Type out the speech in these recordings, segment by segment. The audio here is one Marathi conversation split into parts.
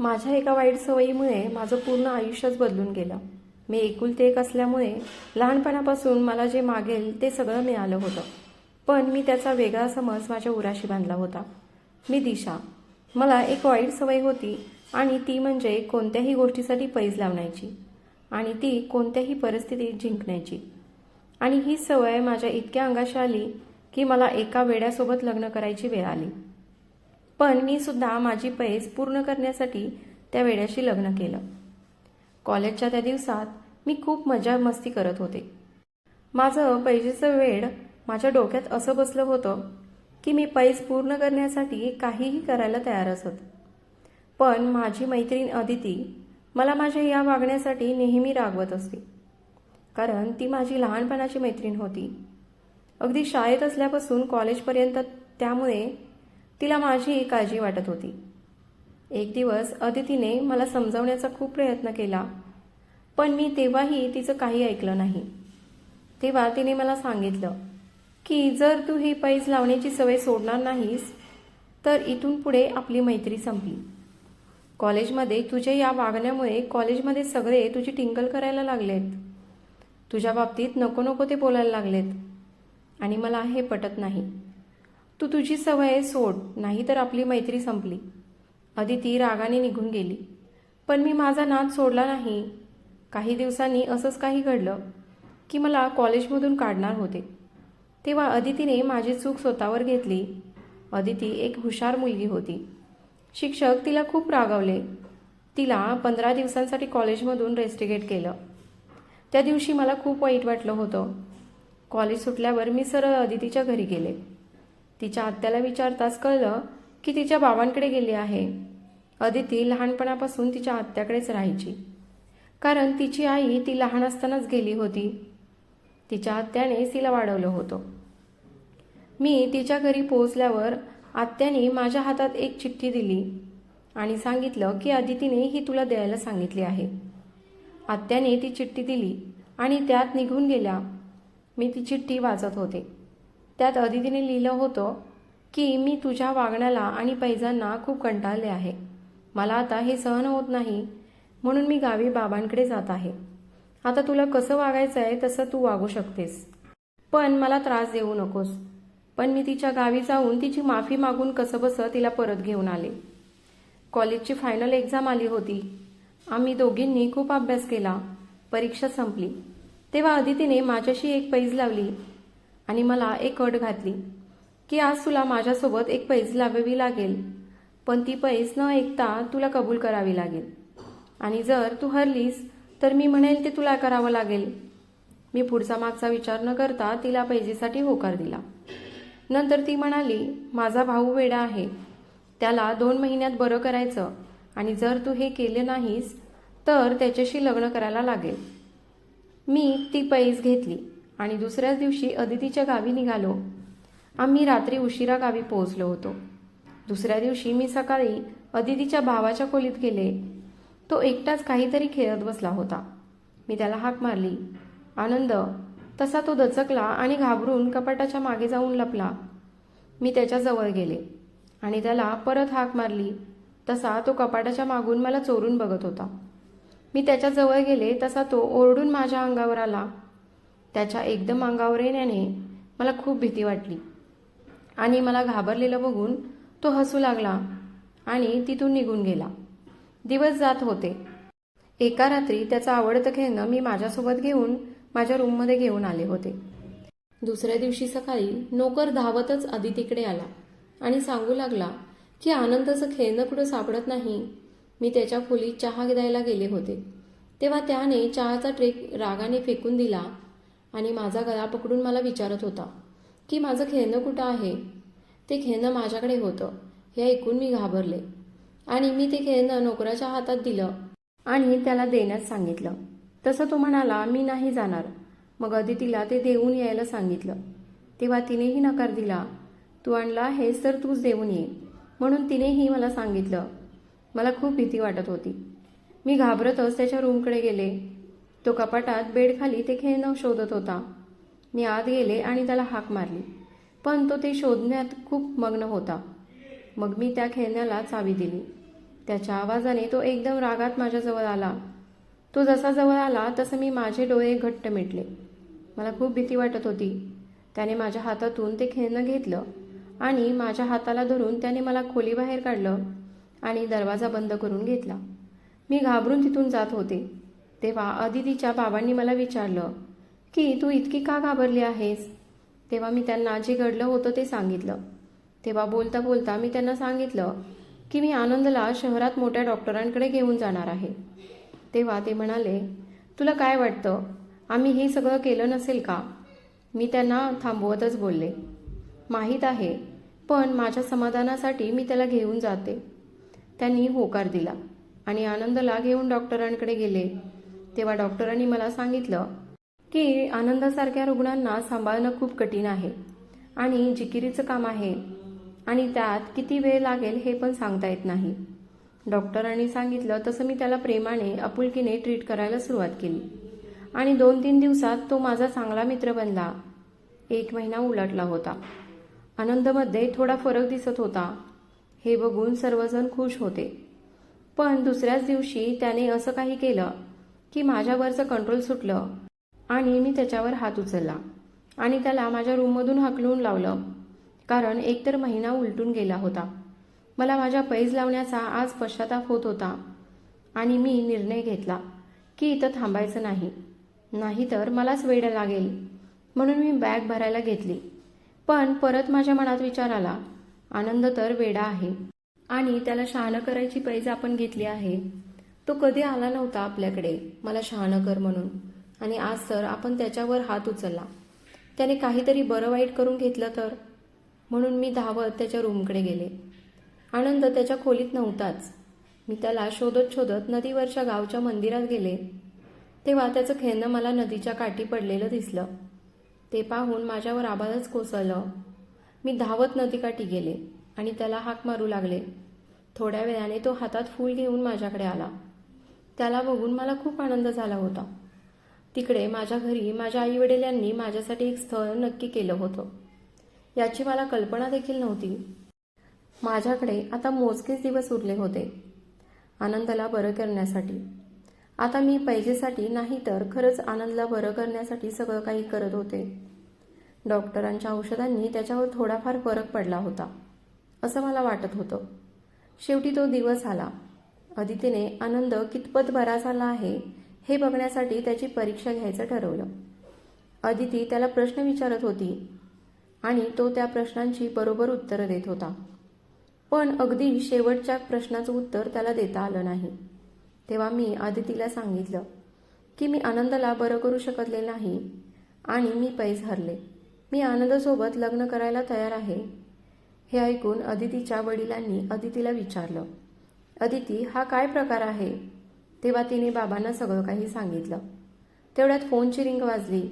माझ्या एका वाईट सवयीमुळे माझं पूर्ण आयुष्यच बदलून गेलं. मी एकुलते एक असल्यामुळे लहानपणापासून मला जे मागेल ते सगळं मिळालं होतं. पण मी त्याचा वेगळा समज माझ्या उराशी बांधला होता. मी दिशा. मला एक वाईट सवय होती आणि ती म्हणजे कोणत्याही गोष्टीसाठी पैज लावण्याची आणि ती कोणत्याही परिस्थितीत जिंकण्याची. आणि ही सवय माझ्या इतक्या अंगाशी आली की मला एका वेड्यासोबत लग्न करायची वेळ आली. पण मी सुद्धा माझी पैज पूर्ण करण्यासाठी त्या वेड्याशी लग्न केलं. कॉलेजच्या त्या दिवसात मी खूप मजा मस्ती करत होते. माझं पैजेचं वेड माझ्या डोक्यात असं बसलं होतं की मी पैज पूर्ण करण्यासाठी काहीही करायला तयार असत. पण माझी मैत्रीण अदिती मला माझ्या या वागण्यासाठी नेहमी रागवत असते. कारण ती माझी लहानपणाची मैत्रीण होती. अगदी शाळेत असल्यापासून कॉलेजपर्यंत त्यामुळे तिला माझी काळजी वाटत होती. एक दिवस अदितीने मला समजावण्याचा खूप प्रयत्न केला पण मी तेव्हाही तिचं काही ऐकलं नाही. तेव्हा तिने मला सांगितलं की जर तू ही पैज लावण्याची सवय सोडणार नाहीस तर इथून पुढे आपली मैत्री संपली. कॉलेजमध्ये तुझ्या या वागण्यामुळे कॉलेजमध्ये सगळे तुझी टिंकल करायला लागलेत. तुझ्या बाबतीत नको नको ते बोलायला लागलेत आणि मला हे पटत नाही. तू तुझी सवय सोड नाही तर आपली मैत्री संपली. अदिती रागाने निघून गेली. पण मी माझा नाद सोडला नाही. काही दिवसांनी असंच काही घडलं की मला कॉलेजमधून काढणार होते. तेव्हा अदितीने माझी चूक स्वतःवर घेतली. अदिती एक हुशार मुलगी होती. शिक्षक तिला खूप रागावले. तिला पंधरा दिवसांसाठी कॉलेजमधून रेस्टिगेट केलं. त्या दिवशी मला खूप वाईट वाटलं होतं. कॉलेज सुटल्यावर मी सरळ अदितीच्या घरी गेले. तिच्या आत्याला विचारताच कळलं की तिच्या बाबांकडे गेली आहे. अदिती लहानपणापासून तिच्या आत्याकडेच राहायची. कारण तिची आई ती लहान असतानाच गेली होती. तिच्या आत्याने तिला वाढवलं होतं. मी तिच्या घरी पोहोचल्यावर आत्याने माझ्या हातात एक चिठ्ठी दिली आणि सांगितलं की अदितीने ही तुला द्यायला सांगितली आहे. आत्याने ती चिठ्ठी दिली आणि त्यात निघून गेल्या. मी ती चिठ्ठी वाचत होते. त्यात अदितीने लिहिलं होतं की मी तुझ्या वागण्याला आणि पैजांना खूप कंटाळले आहे. मला आता हे सहन होत नाही म्हणून मी गावी बाबांकडे जात आहे. आता तुला कसं वागायचं आहे तसं तू वागू शकतेस. पण मला त्रास देऊ नकोस. पण मी तिच्या गावी जाऊन तिची माफी मागून कसं बसं तिला परत घेऊन आले. कॉलेजची फायनल एक्झाम आली होती. आम्ही दोघींनी खूप अभ्यास केला. परीक्षा संपली. तेव्हा अदितीने माझ्याशी एक पैज लावली. आणि मला एक अट घातली की आज तुला माझ्यासोबत एक पैज लावावी लागेल पण ती पैज न ऐकता तुला कबूल करावी लागेल. आणि जर तू हरलीस तर मी म्हणेल ते तुला करावं लागेल. मी पुढचा मागचा विचार न करता तिला पैजेसाठी होकार दिला. नंतर ती म्हणाली माझा भाऊ वेडा आहे. त्याला दोन महिन्यात बरं करायचं आणि जर तू हे केले नाहीस तर त्याच्याशी लग्न करायला लागेल. मी ती पैज घेतली. आणि दुसऱ्याच दिवशी अदितीच्या गावी निघालो. आम्ही रात्री उशिरा गावी पोहोचलो होतो. दुसऱ्या दिवशी मी सकाळी अदितीच्या भावाच्या खोलीत गेले. तो एकटाच काहीतरी खेळत बसला होता. मी त्याला हाक मारली. आनंद तसा तो दचकला आणि घाबरून कपाटाच्या मागे जाऊन लपला. मी त्याच्याजवळ गेले आणि त्याला परत हाक मारली. तसा तो कपाटाच्या मागून मला चोरून बघत होता. मी त्याच्याजवळ गेले तसा तो ओरडून माझ्या अंगावर आला. त्याच्या एकदम अंगावर येण्याने मला खूप भीती वाटली. आणि मला घाबरलेलं बघून तो हसू लागला आणि तिथून निघून गेला. दिवस जात होते. एका रात्री त्याचं आवडतं खेळणं मी माझ्यासोबत घेऊन माझ्या रूममध्ये घेऊन आले होते. दुसऱ्या दिवशी सकाळी नोकर धावतच आधी तिकडे आला आणि सांगू लागला की आनंदाचं खेळणं कुठं सापडत नाही. मी त्याच्या खोलीत चहा द्यायला गेले होते. तेव्हा त्याने चहाचा ट्रेक रागाने फेकून दिला आणि माझा गळा पकडून मला विचारत होता की माझं खेळणं कुठं आहे? ते खेळणं माझ्याकडे होतं. हे ऐकून मी घाबरले आणि मी ते खेळणं नोकराच्या हातात दिलं आणि त्याला देण्यास सांगितलं. तसं तो म्हणाला मी नाही जाणार. मग अदितीला ते देऊन यायला सांगितलं. तेव्हा तिनेही नकार दिला तू आणला हेच तर तूच देऊन ये. म्हणून तिनेही मला सांगितलं. मला खूप भीती वाटत होती. मी घाबरतच त्याच्या रूमकडे गेले. तो कपाटात बेडखाली ते खेळणं शोधत होता. मी आत गेले आणि त्याला हाक मारली. पण तो ते शोधण्यात खूप मग्न होता. मग मी त्या खेळण्याला चावी दिली. त्याच्या आवाजाने तो एकदम रागात माझ्याजवळ आला. तो जसा जवळ आला तसं मी माझे डोळे घट्ट मिटले. मला खूप भीती वाटत होती. त्याने माझ्या हातातून ते खेळणं घेतलं आणि माझ्या हाताला धरून त्याने मला खोलीबाहेर काढलं आणि दरवाजा बंद करून घेतला. मी घाबरून तिथून जात होते. तेव्हा अदितीच्या बाबांनी मला विचारलं की तू इतकी का घाबरली आहेस? तेव्हा मी त्यांना जे घडलं होतं ते सांगितलं. तेव्हा बोलता बोलता मी त्यांना सांगितलं की मी आनंदला शहरात मोठ्या डॉक्टरांकडे घेऊन जाणार आहे. तेव्हा ते म्हणाले तुला काय वाटतं? आम्ही हे सगळं केलं नसेल का? मी त्यांना थांबवतच बोलले माहीत आहे पण माझ्या समाधानासाठी मी त्याला घेऊन जाते. त्यांनी होकार दिला आणि आनंदला घेऊन डॉक्टरांकडे गेले. तेव्हा डॉक्टरांनी मला सांगितलं की आनंदासारख्या रुग्णांना सांभाळणं खूप कठीण आहे आणि जिकिरीचं काम आहे आणि त्यात किती वेळ लागेल हे पण सांगता येत नाही. डॉक्टरांनी सांगितलं तसं मी त्याला प्रेमाने आपुलकीने ट्रीट करायला सुरुवात केली. आणि दोन तीन दिवसात तो माझा चांगला मित्र बनला. एक महिना उलटला होता. आनंदमध्ये थोडा फरक दिसत होता. हे बघून सर्वजण खुश होते. पण दुसऱ्याच दिवशी त्याने असं काही केलं की माझ्यावरचं कंट्रोल सुटलं आणि मी त्याच्यावर हात उचलला. आणि त्याला माझ्या रूममधून हाकलून लावलं. कारण एकतर महिना उलटून गेला होता. मला माझ्या पैज लावण्याचा आज पश्चाताप होत होता. आणि मी निर्णय घेतला की इथं थांबायचं नाही. नाहीतर मलाच वेळ लागेल. म्हणून मी बॅग भरायला घेतली. पण परत माझ्या मनात विचार आला. आनंद तर वेडा आहे. आणि त्याला शहाणं करायची पैज आपण घेतली आहे. तो कधी आला नव्हता आपल्याकडे मला शहाणं कर म्हणून. आणि आज सर आपण त्याच्यावर हात उचलला. त्याने काहीतरी बरं वाईट करून घेतलं तर? म्हणून मी धावत त्याच्या रूमकडे गेले. आनंद त्याच्या खोलीत नव्हताच. मी त्याला शोधत शोधत नदीवरच्या गावच्या मंदिरात गेले. तेव्हा त्याचं खेळणं मला नदीच्या काठी पडलेलं दिसलं. ते पाहून माझ्यावर आबादच कोसळलं. मी धावत नदीकाठी गेले आणि त्याला हाक मारू लागले. थोड्या वेळाने तो हातात फूल घेऊन माझ्याकडे आला. त्याला बघून मला खूप आनंद झाला होता. तिकडे माझ्या घरी माझ्या आईवडिलांनी माझ्यासाठी एक स्थळ नक्की केलं होतं. याची मला कल्पना देखील नव्हती. माझ्याकडे आता मोजकेच दिवस उरले होते आनंदाला बरं करण्यासाठी. आता मी पैजेसाठी नाही तर खरंच आनंदला बरं करण्यासाठी सगळं काही करत होते. डॉक्टरांच्या औषधांनी त्याच्यावर थोडाफार फरक पडला होता असं मला वाटत होतं. शेवटी तो दिवस आला. अदितीने आनंद कितपत बरा झाला आहे हे बघण्यासाठी त्याची परीक्षा घ्यायचं ठरवलं. अदिती त्याला प्रश्न विचारत होती आणि तो त्या प्रश्नांची बरोबर उत्तरं देत होता. पण अगदी शेवटच्या प्रश्नाचं उत्तर त्याला देता आलं नाही. तेव्हा मी आदितीला सांगितलं की मी आनंदाला बरं करू शकले नाही आणि मी पैस हरले. मी आनंदासोबत लग्न करायला तयार आहे हे ऐकून अदितीच्या वडिलांनी अदितीला विचारलं. अदिती हा काय प्रकार आहे? तेव्हा तिने बाबांना सगळं काही सांगितलं. तेवढ्यात फोनची रिंग वाजली.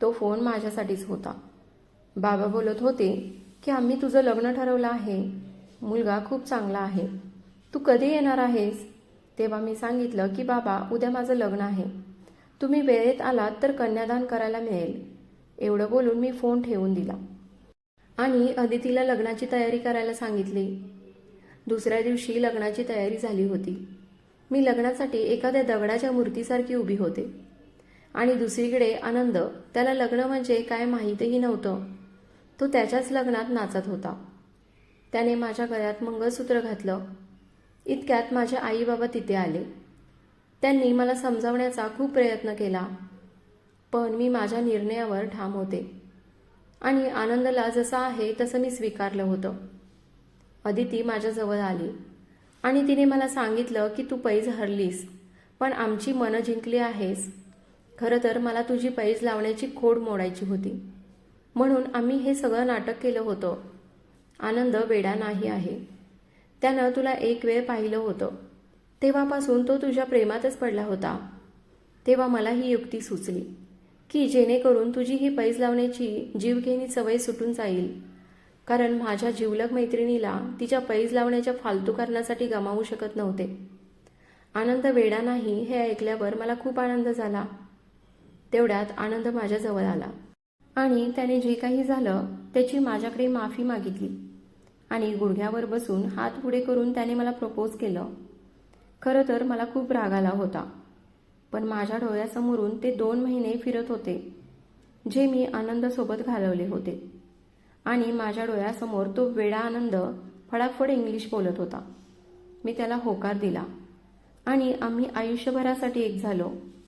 तो फोन माझ्यासाठीच होता. बाबा बोलत होते की आम्ही तुझं लग्न ठरवलं आहे. मुलगा खूप चांगला आहे. तू कधी येणार आहेस? तेव्हा मी सांगितलं की बाबा उद्या माझं लग्न आहे. तुम्ही वेळेत आलात तर कन्यादान करायला मिळेल. एवढं बोलून मी फोन ठेवून दिला. आणि अदितीला लग्नाची तयारी करायला सांगितली. दुसऱ्या दिवशी लग्नाची तयारी झाली होती. मी लग्नासाठी एखाद्या दगडाच्या मूर्तीसारखी उभी होते. आणि दुसरीकडे आनंद त्याला लग्न म्हणजे काय माहीतही नव्हतं. तो त्याच्याच लग्नात नाचत होता. त्याने माझ्या गळ्यात मंगळसूत्र घातलं. इतक्यात माझे आई बाबा तिथे आले. त्यांनी मला समजावण्याचा खूप प्रयत्न केला. पण मी माझ्या निर्णयावर ठाम होते. आणि आनंदला जसा आहे तसं मी स्वीकारलं होतं. अदिती माझ्याजवळ आली. आणि तिने मला सांगितलं की तू पैज हरलीस पण आमची मनं जिंकली आहेस. खरं तर मला तुझी पैज लावण्याची खोड मोडायची होती. म्हणून आम्ही हे सगळं नाटक केलं होतं. आनंद वेडा नाही आहे. त्यानं तुला एक वेळ पाहिलं होतं. तेव्हापासून तो तुझ्या प्रेमातच पडला होता. तेव्हा मला ही युक्ती सुचली की जेणेकरून तुझी ही पैज लावण्याची जीवघेणी सवय सुटून जाईल. कारण माझ्या जिवलग मैत्रिणीला तिच्या पैज लावण्याच्या फालतू कारणासाठी गमावू शकत नव्हते. आनंद वेडा नाही हे ऐकल्यावर मला खूप आनंद झाला. तेवढ्यात आनंद माझ्याजवळ आला. आणि त्याने जे काही झालं त्याची माझ्याकडे माफी मागितली. आणि गुडघ्यावर बसून हात पुढे करून त्याने मला प्रपोज केलं. खरं तर मला खूप राग आला होता. पण माझ्या डोळ्यासमोरून ते दोन महिने फिरत होते जे मी आनंदासोबत घालवले होते. आणि माझ्या डोळ्यासमोर तो वेडा आनंद फडाफड इंग्लिश बोलत होता. मी त्याला होकार दिला. आणि आम्ही आयुष्यभरासाठी एक झालो.